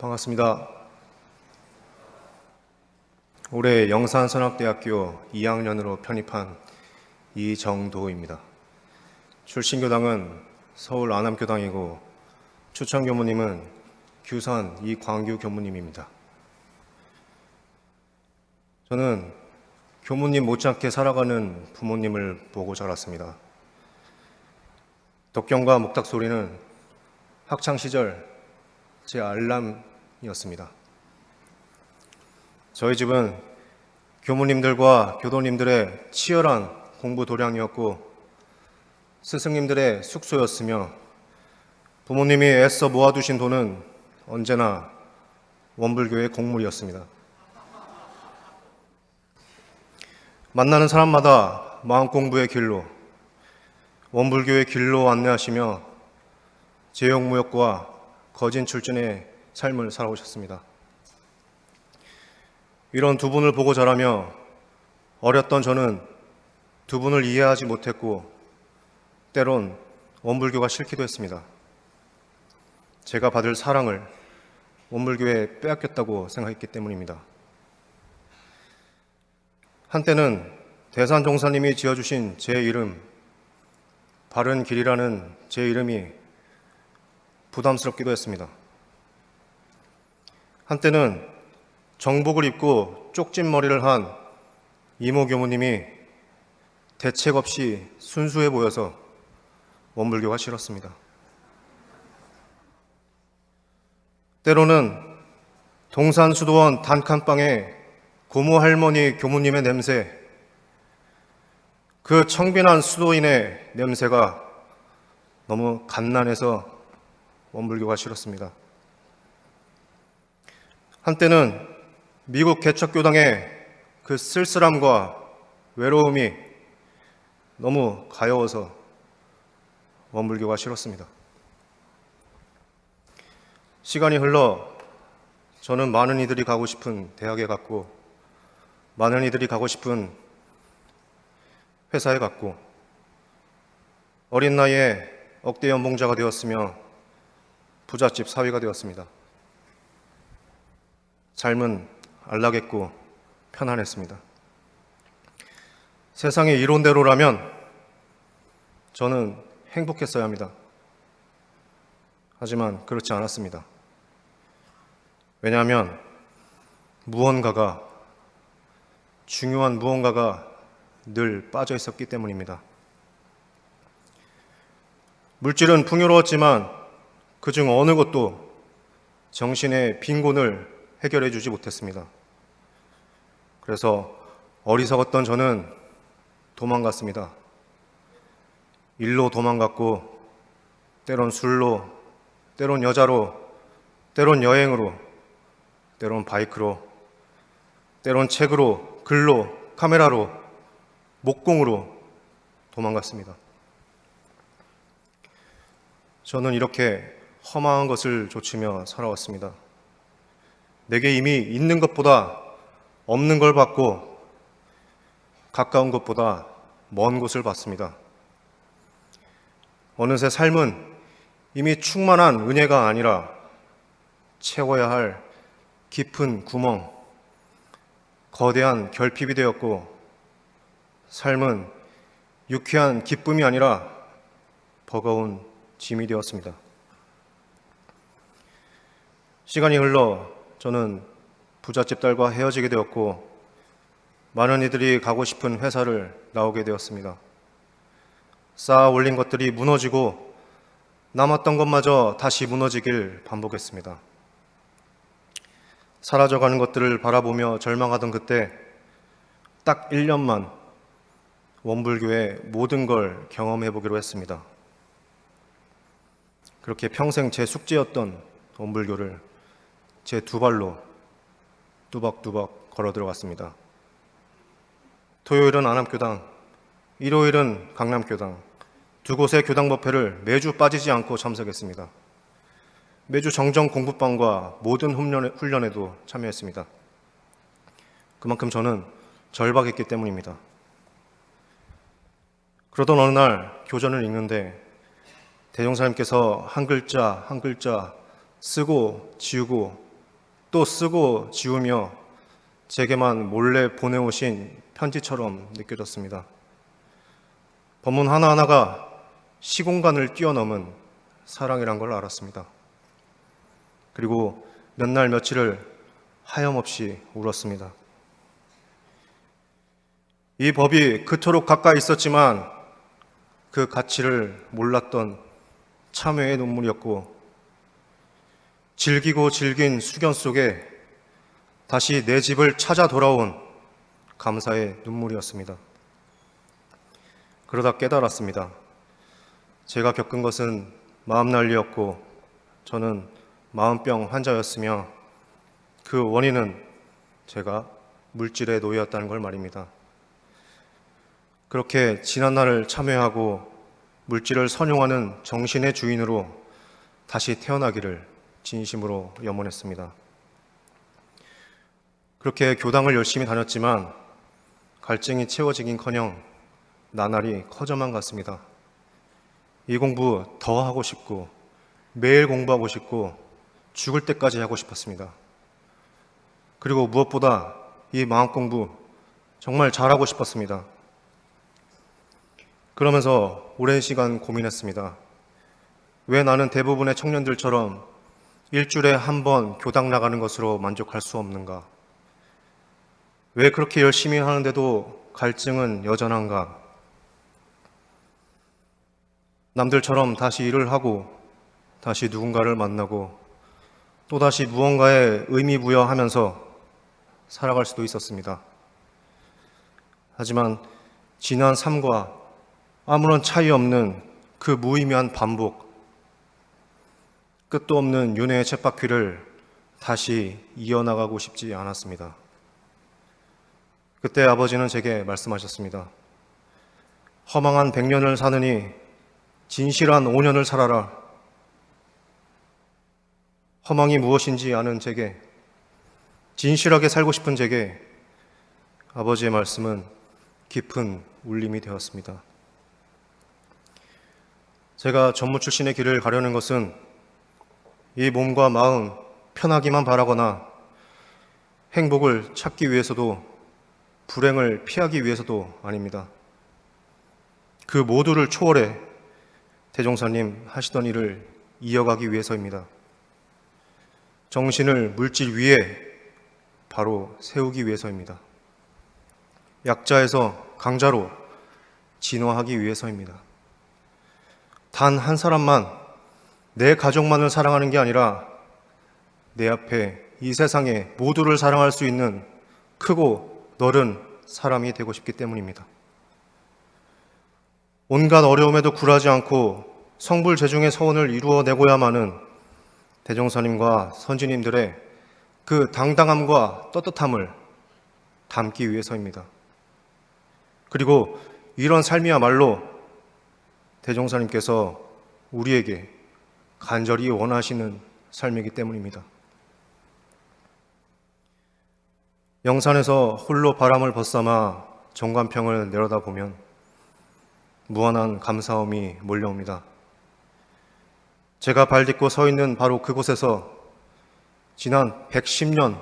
반갑습니다. 올해 영산선악대학교 2학년으로 편입한 이정도입니다. 출신 교당은 서울 안암교당이고 추천 교무님은 규산 이광규 교무님입니다. 저는 교무님 못지않게 살아가는 부모님을 보고 자랐습니다. 덕경과 목탁 소리는 학창 시절 제 알람 이었습니다. 저희 집은 교무님들과 교도님들의 치열한 공부 도량이었고 스승님들의 숙소였으며 부모님이 애써 모아두신 돈은 언제나 원불교의 공물이었습니다. 만나는 사람마다 마음 공부의 길로 원불교의 길로 안내하시며 제용무역과 거진 출전의 삶을 살아오셨습니다. 이런 두 분을 보고 자라며 어렸던 저는 두 분을 이해하지 못했고 때론 원불교가 싫기도 했습니다. 제가 받을 사랑을 원불교에 빼앗겼다고 생각했기 때문입니다. 한때는 대산 종사님이 지어주신 제 이름, 바른 길이라는 제 이름이 부담스럽기도 했습니다. 한때는 정복을 입고 쪽진 머리를 한 이모 교무님이 대책 없이 순수해 보여서 원불교가 싫었습니다. 때로는 동산 수도원 단칸방에 고모 할머니 교무님의 냄새, 그 청빈한 수도인의 냄새가 너무 갓난해서 원불교가 싫었습니다. 한때는 미국 개척교당의 그 쓸쓸함과 외로움이 너무 가여워서 원불교가 싫었습니다. 시간이 흘러 저는 많은 이들이 가고 싶은 대학에 갔고 많은 이들이 가고 싶은 회사에 갔고 어린 나이에 억대 연봉자가 되었으며 부잣집 사위가 되었습니다. 삶은 안락했고 편안했습니다. 세상의 이론대로라면 저는 행복했어야 합니다. 하지만 그렇지 않았습니다. 왜냐하면 무언가가 중요한 무언가가 늘 빠져 있었기 때문입니다. 물질은 풍요로웠지만 그중 어느 것도 정신의 빈곤을 해결해 주지 못했습니다. 그래서 어리석었던 저는 도망갔습니다. 일로 도망갔고, 때론 술로, 때론 여자로, 때론 여행으로, 때론 바이크로, 때론 책으로, 글로, 카메라로, 목공으로 도망갔습니다. 저는 이렇게 험한 것을 좇으며 살아왔습니다. 내게 이미 있는 것보다 없는 걸 받고 가까운 것보다 먼 곳을 받습니다. 어느새 삶은 이미 충만한 은혜가 아니라 채워야 할 깊은 구멍, 거대한 결핍이 되었고 삶은 유쾌한 기쁨이 아니라 버거운 짐이 되었습니다. 시간이 흘러 저는 부잣집 딸과 헤어지게 되었고 많은 이들이 가고 싶은 회사를 나오게 되었습니다. 쌓아 올린 것들이 무너지고 남았던 것마저 다시 무너지길 반복했습니다. 사라져가는 것들을 바라보며 절망하던 그때 딱 1년만 원불교의 모든 걸 경험해 보기로 했습니다. 그렇게 평생 제 숙제였던 원불교를 제 두 발로 뚜벅뚜벅 걸어 들어갔습니다. 토요일은 안암교당, 일요일은 강남교당, 두 곳의 교당 법회를 매주 빠지지 않고 참석했습니다. 매주 정정 공부방과 모든 훈련에, 도 참여했습니다. 그만큼 저는 절박했기 때문입니다. 그러던 어느 날 교전을 읽는데 대종사님께서 한 글자 한 글자 쓰고 지우고 또 쓰고 지우며 제게만 몰래 보내오신 편지처럼 느껴졌습니다. 법문 하나하나가 시공간을 뛰어넘은 사랑이란 걸 알았습니다. 그리고 몇 날 며칠을 하염없이 울었습니다. 이 법이 그토록 가까이 있었지만 그 가치를 몰랐던 참회의 눈물이었고 즐기고 즐긴 수견 속에 다시 내 집을 찾아 돌아온 감사의 눈물이었습니다. 그러다 깨달았습니다. 제가 겪은 것은 마음 난리였고 저는 마음병 환자였으며 그 원인은 제가 물질에 놓였다는 걸 말입니다. 그렇게 지난 날을 참회하고 물질을 선용하는 정신의 주인으로 다시 태어나기를 진심으로 염원했습니다. 그렇게 교당을 열심히 다녔지만 갈증이 채워지긴커녕 나날이 커져만 갔습니다. 이 공부 더 하고 싶고 매일 공부하고 싶고 죽을 때까지 하고 싶었습니다. 그리고 무엇보다 이 마음 공부 정말 잘하고 싶었습니다. 그러면서 오랜 시간 고민했습니다. 왜 나는 대부분의 청년들처럼 일주일에 한 번 교당 나가는 것으로 만족할 수 없는가? 왜 그렇게 열심히 하는데도 갈증은 여전한가? 남들처럼 다시 일을 하고 다시 누군가를 만나고 또다시 무언가에 의미 부여하면서 살아갈 수도 있었습니다. 하지만 지난 삶과 아무런 차이 없는 그 무의미한 반복, 끝도 없는 윤회의 쳇바퀴를 다시 이어나가고 싶지 않았습니다. 그때 아버지는 제게 말씀하셨습니다. 허망한 백년을 사느니 진실한 5년을 살아라. 허망이 무엇인지 아는 제게, 진실하게 살고 싶은 제게 아버지의 말씀은 깊은 울림이 되었습니다. 제가 전무 출신의 길을 가려는 것은 이 몸과 마음 편하기만 바라거나 행복을 찾기 위해서도 불행을 피하기 위해서도 아닙니다. 그 모두를 초월해 대종사님 하시던 일을 이어가기 위해서입니다. 정신을 물질 위에 바로 세우기 위해서입니다. 약자에서 강자로 진화하기 위해서입니다. 단 한 사람만 내 가족만을 사랑하는 게 아니라 내 앞에 이 세상에 모두를 사랑할 수 있는 크고 넓은 사람이 되고 싶기 때문입니다. 온갖 어려움에도 굴하지 않고 성불 재중의 서원을 이루어내고야만은 대종사님과 선지님들의 그 당당함과 떳떳함을 담기 위해서입니다. 그리고 이런 삶이야말로 대종사님께서 우리에게 간절히 원하시는 삶이기 때문입니다. 영산에서 홀로 바람을 벗삼아 정관평을 내려다보면 무한한 감사함이 몰려옵니다. 제가 발 딛고 서 있는 바로 그곳에서 지난 110년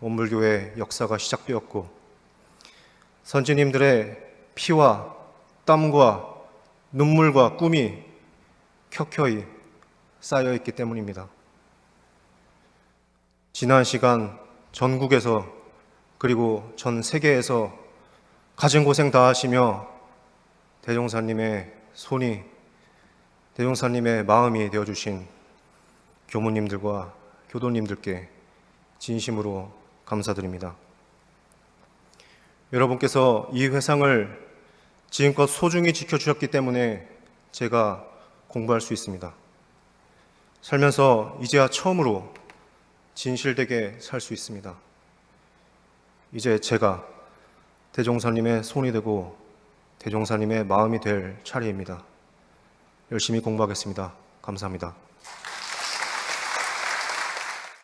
원불교의 역사가 시작되었고 선지님들의 피와 땀과 눈물과 꿈이 켜켜이 쌓여 있기 때문입니다. 지난 시간 전국에서 그리고 전 세계에서 가진 고생 다 하시며 대종사님의 손이 대종사님의 마음이 되어 주신 교무님들과 교도님들께 진심으로 감사드립니다. 여러분께서 이 회상을 지금껏 소중히 지켜주셨기 때문에 제가 공부할 수 있습니다. 살면서 이제야 처음으로 진실되게 살 수 있습니다. 이제 제가 대종사님의 손이 되고 대종사님의 마음이 될 차례입니다. 열심히 공부하겠습니다. 감사합니다.